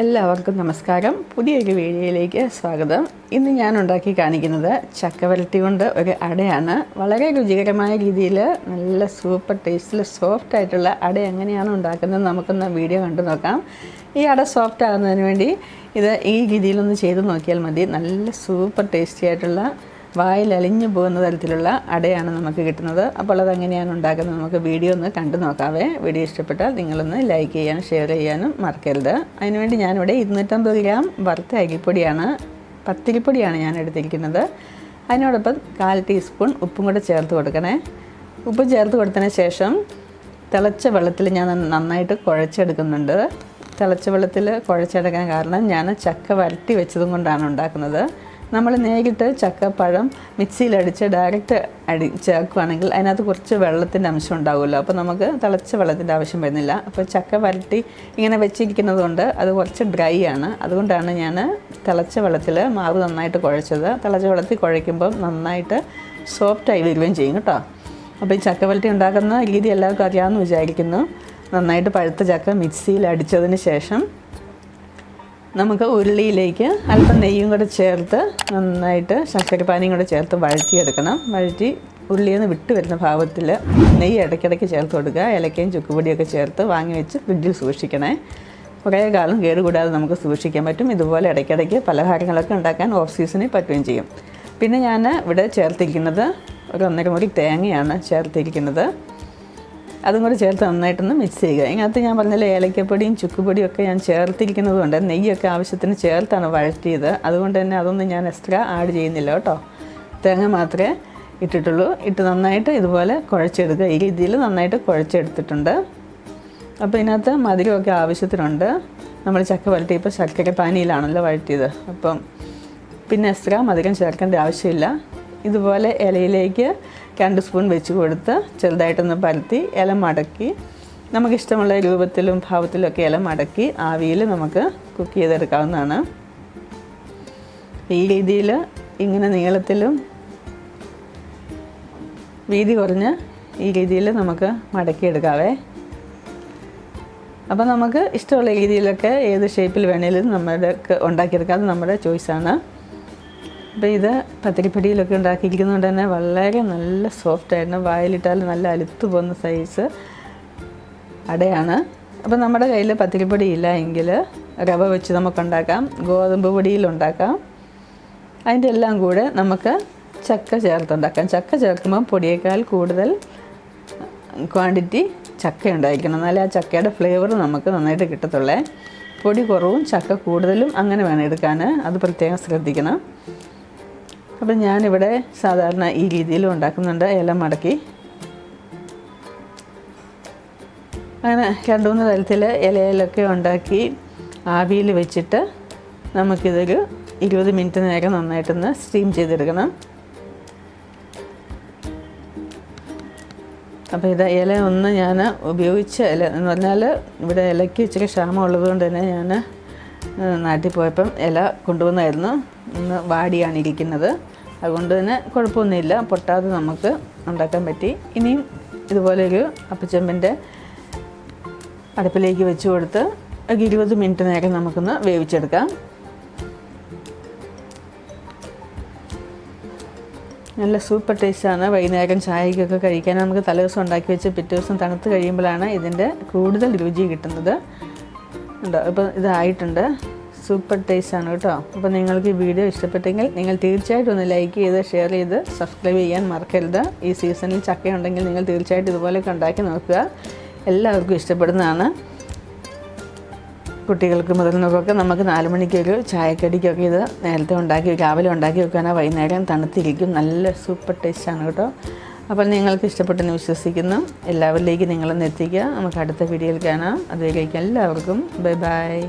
എല്ലാവർക്കും നമസ്കാരം. പുതിയൊരു വീഡിയോയിലേക്ക് സ്വാഗതം. ഇന്ന് ഞാൻ ഉണ്ടാക്കി കാണിക്കുന്നത് ചക്കവരട്ടി കൊണ്ട് ഒരു അടയാണ്. വളരെ രുചികരമായ രീതിയിൽ നല്ല സൂപ്പർ ടേസ്റ്റിൽ സോഫ്റ്റ് ആയിട്ടുള്ള അട എങ്ങനെയാണ് ഉണ്ടാക്കുന്നത് നമുക്കൊന്ന് വീഡിയോ കണ്ടു നോക്കാം. ഈ അട സോഫ്റ്റ് ആകുന്നതിന് വേണ്ടി ഇത് ഈ രീതിയിലൊന്ന് ചെയ്ത് നോക്കിയാൽ മതി. നല്ല സൂപ്പർ ടേസ്റ്റി ആയിട്ടുള്ള വായിൽ അലിഞ്ഞു പോകുന്ന തരത്തിലുള്ള അടയാണ് നമുക്ക് കിട്ടുന്നത്. അപ്പോൾ അതെങ്ങനെയാണ് ഉണ്ടാക്കുന്നത്. നമുക്ക് വീഡിയോ ഒന്ന് കണ്ടു നോക്കാവേ. വീഡിയോ ഇഷ്ടപ്പെട്ടാൽ നിങ്ങളൊന്ന് ലൈക്ക് ചെയ്യാനും ഷെയർ ചെയ്യാനും മറക്കരുത്. അതിനുവേണ്ടി ഞാനിവിടെ ഇരുന്നൂറ്റമ്പത് ഗ്രാം വറുത്ത അരിപ്പൊടിയാണ് പത്തിരിപ്പൊടിയാണ് ഞാൻ എടുത്തിരിക്കുന്നത്. അതിനോടൊപ്പം കാൽ ടീസ്പൂൺ ഉപ്പും കൂടെ ചേർത്ത് കൊടുക്കണേ. ഉപ്പ് ചേർത്ത് കൊടുത്തതിന് ശേഷം തിളച്ച വെള്ളത്തിൽ ഞാൻ നന്നായിട്ട് കുഴച്ചെടുക്കുന്നുണ്ട്. തിളച്ച വെള്ളത്തിൽ കുഴച്ചെടുക്കാൻ കാരണം ഞാൻ ചക്ക വരട്ടി വെച്ചതും കൊണ്ടാണ് ഉണ്ടാക്കുന്നത്. നമ്മൾ നേരിട്ട് ചക്കപ്പഴം മിക്സിയിലടിച്ച് ഡയറക്റ്റ് അടി ചേർക്കുകയാണെങ്കിൽ അതിനകത്ത് കുറച്ച് വെള്ളത്തിന്റെ അംശം ഉണ്ടാവുമല്ലോ. അപ്പോൾ നമുക്ക് തിളച്ച വെള്ളത്തിന്റെ ആവശ്യം വരുന്നില്ല. അപ്പോൾ ചക്ക വരട്ടി ഇങ്ങനെ വെച്ചിരിക്കുന്നത് കൊണ്ട് അത് കുറച്ച് ഡ്രൈ ആണ്. അതുകൊണ്ടാണ് ഞാൻ തിളച്ച വെള്ളത്തിൽ മാവ് നന്നായിട്ട് കുഴച്ചത്. തിളച്ച വെള്ളത്തിൽ കുഴയ്ക്കുമ്പം നന്നായിട്ട് സോഫ്റ്റായി വരികയും ചെയ്യും കേട്ടോ. അപ്പോൾ ഈ ചക്ക വരട്ടി ഉണ്ടാക്കുന്ന രീതി എല്ലാവർക്കും അറിയാമെന്ന് വിചാരിക്കുന്നു. നന്നായിട്ട് പഴുത്ത ചക്ക മിക്സിയിൽ അടിച്ചതിന് ശേഷം നമുക്ക് ഉരുളിയിലേക്ക് അല്പം നെയ്യും കൂടെ ചേർത്ത് നന്നായിട്ട് ശർക്കരപ്പാനിയും കൂടെ ചേർത്ത് വഴറ്റിയെടുക്കണം. വഴറ്റി ഉള്ളിയിൽ നിന്ന് വിട്ട് വരുന്ന ഭാവത്തിൽ നെയ്യ് ഇടയ്ക്കിടയ്ക്ക് ചേർത്ത് കൊടുക്കുക. ഇലക്കയും ചുക്കുപൊടിയൊക്കെ ചേർത്ത് വാങ്ങി വെച്ച് ഫ്രിഡ്ജിൽ സൂക്ഷിക്കണേ. കുറേ കാലം കേടുകൂടാതെ നമുക്ക് സൂക്ഷിക്കാൻ പറ്റും. ഇതുപോലെ ഇടയ്ക്കിടയ്ക്ക് പലഹാരങ്ങളൊക്കെ ഉണ്ടാക്കാൻ ഓഫ് സീസണിൽ പറ്റുകയും ചെയ്യും. പിന്നെ ഞാൻ ഇവിടെ ചേർത്തിരിക്കുന്നത് ഒരു ഒന്നര മുറി തേങ്ങയാണ് ചേർത്തിരിക്കുന്നത്. അതും കൂടെ ചേർത്ത് നന്നായിട്ടൊന്ന് മിക്സ് ചെയ്യുക. ഇതിനകത്ത് ഞാൻ പറഞ്ഞാൽ ഏലക്കപ്പൊടിയും ചുക്കുപൊടിയും ഒക്കെ ഞാൻ ചേർത്തിരിക്കുന്നത് കൊണ്ട് നെയ്യൊക്കെ ആവശ്യത്തിന് ചേർത്താണ് വഴറ്റിയത്. അതുകൊണ്ട് തന്നെ അതൊന്നും ഞാൻ എക്സ്ട്രാ ആഡ് ചെയ്യുന്നില്ല കേട്ടോ. തേങ്ങ മാത്രമേ ഇട്ടിട്ടുള്ളൂ. ഇട്ട് നന്നായിട്ട് ഇതുപോലെ കുഴച്ചെടുക്കുക. ഈ രീതിയിൽ നന്നായിട്ട് കുഴച്ചെടുത്തിട്ടുണ്ട്. അപ്പോൾ ഇതിനകത്ത് മധുരമൊക്കെ ആവശ്യത്തിനുണ്ട്. നമ്മൾ ചക്ക വരട്ടി ഇപ്പോൾ ശർക്കര പാനിയിലാണല്ലോ വഴറ്റിയത്. അപ്പം പിന്നെ എക്സ്ട്രാ മധുരം ചേർക്കേണ്ട ആവശ്യമില്ല. ഇതുപോലെ ഇലയിലേക്ക് രണ്ട് സ്പൂൺ വെച്ച് കൊടുത്ത് ചെറുതായിട്ടൊന്ന് പരത്തി ഇല മടക്കി. നമുക്കിഷ്ടമുള്ള രൂപത്തിലും ഭാവത്തിലും ഒക്കെ ഇല മടക്കി ആവിയിൽ നമുക്ക് കുക്ക് ചെയ്തെടുക്കാവുന്നതാണ്. ഈ രീതിയിൽ ഇങ്ങനെ നീളത്തിലും വീതി കുറഞ്ഞ് ഈ രീതിയിൽ നമുക്ക് മടക്കിയെടുക്കാവേ. അപ്പോൾ നമുക്ക് ഇഷ്ടമുള്ള രീതിയിലൊക്കെ ഏത് ഷേപ്പിൽ വേണേലും നമ്മുടെ ഉണ്ടാക്കിയെടുക്കാം. അത് നമ്മുടെ ചോയ്സാണ് അപ്പോൾ ഇത് പത്തിരിപ്പൊടിയിലൊക്കെ ഉണ്ടാക്കിയിരിക്കുന്നതുകൊണ്ട് തന്നെ വളരെ നല്ല സോഫ്റ്റ് ആയിരുന്നു. വായിലിട്ടാൽ നല്ല അലുത്ത് പോകുന്ന സൈസ് അടയാണ്. അപ്പോൾ നമ്മുടെ കയ്യിൽ പത്തിരിപ്പൊടി ഇല്ല എങ്കിൽ റവ വെച്ച് നമുക്ക് ഉണ്ടാക്കാം. ഗോതമ്പ് പൊടിയിലുണ്ടാക്കാം അതിന്റെ എല്ലാം കൂടെ നമുക്ക് ചക്ക ചേർത്തുണ്ടാക്കാം ചക്ക ചേർക്കുമ്പോൾ പൊടിയേക്കാൾ കൂടുതൽ ക്വാണ്ടിറ്റി ചക്ക ഉണ്ടായിരിക്കണം. എന്നാലേ ആ ചക്കയുടെ ഫ്ലേവർ നമുക്ക് നന്നായിട്ട് കിട്ടത്തുള്ളേ. പൊടി കുറവും ചക്ക കൂടുതലും അങ്ങനെ വേണം എടുക്കാൻ. അത് പ്രത്യേകം ശ്രദ്ധിക്കണം. അപ്പം ഞാനിവിടെ സാധാരണ ഈ രീതിയിൽ ഉണ്ടാക്കുന്നുണ്ട്. ഇല മടക്കി. അങ്ങനെ രണ്ട് മൂന്ന് തരത്തിൽ ഇലയിലൊക്കെ ഉണ്ടാക്കി ആവിയിൽ വെച്ചിട്ട് നമുക്കിതൊരു ഇരുപത് മിനിറ്റ് നേരം നന്നായിട്ടൊന്ന് സ്റ്റീം ചെയ്തെടുക്കണം. അപ്പോൾ ഇത് ഇല ഒന്ന് ഞാൻ ഉപയോഗിച്ച ഇല എന്ന് പറഞ്ഞാൽ ഇവിടെ ഇലയ്ക്ക് ഇച്ചിരി ക്ഷാമം ഉള്ളത് കൊണ്ട് തന്നെ ഞാൻ നാട്ടിൽ പോയപ്പം ഇല കൊണ്ടുവന്നായിരുന്നു. ഇന്ന് വാടിയാണ് ഇരിക്കുന്നത്. അതുകൊണ്ട് തന്നെ കുഴപ്പമൊന്നുമില്ല. പൊട്ടാതെ നമുക്ക് ഉണ്ടാക്കാൻ പറ്റി. ഇനിയും ഇതുപോലെ ഒരു അപ്പച്ചമ്പിന്റെ അടുപ്പിലേക്ക് വെച്ച് കൊടുത്ത് ഒരു ഇരുപത് മിനിറ്റ് നേരം നമുക്കൊന്ന് വേവിച്ചെടുക്കാം. നല്ല സൂപ്പർ ടേസ്റ്റാണ്. വൈകുന്നേരം ചായക്കൊക്കെ കഴിക്കാൻ നമുക്ക് തലേദിവസം ഉണ്ടാക്കി വെച്ച് പിറ്റേ ദിവസം തണുത്ത് കഴിയുമ്പോഴാണ് ഇതിന്റെ കൂടുതൽ രുചി കിട്ടുന്നത്. ഉണ്ടോ? ഇപ്പോൾ ഇതായിട്ടുണ്ട്. സൂപ്പർ ആണ് കേട്ടോ. അപ്പോൾ നിങ്ങൾക്ക് ഈ വീഡിയോ ഇഷ്ടപ്പെട്ടെങ്കിൽ നിങ്ങൾ തീർച്ചയായിട്ടും ഒന്ന് ലൈക്ക് ചെയ്ത് ഷെയർ ചെയ്ത് സബ്സ്ക്രൈബ് ചെയ്യാൻ മറക്കരുത്. ഈ സീസണിൽ ചക്ക ഉണ്ടെങ്കിൽ നിങ്ങൾ തീർച്ചയായിട്ടും ഇതുപോലെയൊക്കെ ഉണ്ടാക്കി നോക്കുക. എല്ലാവർക്കും ഇഷ്ടപ്പെടുന്നതാണ്. കുട്ടികൾക്ക് മുതിർന്നവർക്കൊക്കെ നമുക്ക് നാല് മണിക്കൊരു ചായക്കടിക്കൊക്കെ ഇത് നേരത്തെ ഉണ്ടാക്കി രാവിലെ ഉണ്ടാക്കി വെക്കാനാണ് വൈകുന്നേരം തണുത്തിരിക്കും. നല്ല സൂപ്പർ ടേസ്റ്റ് ആണ് കേട്ടോ. അപ്പോൾ നിങ്ങൾക്ക് ഇഷ്ടപ്പെട്ടെന്ന് വിശ്വസിക്കുന്നു. എല്ലാവരിലേക്കും നിങ്ങളൊന്ന് എത്തിക്കുക. നമുക്ക് അടുത്ത വീഡിയോയിൽ കാണാം. അതുവരേക്കും എല്ലാവർക്കും. Bye bye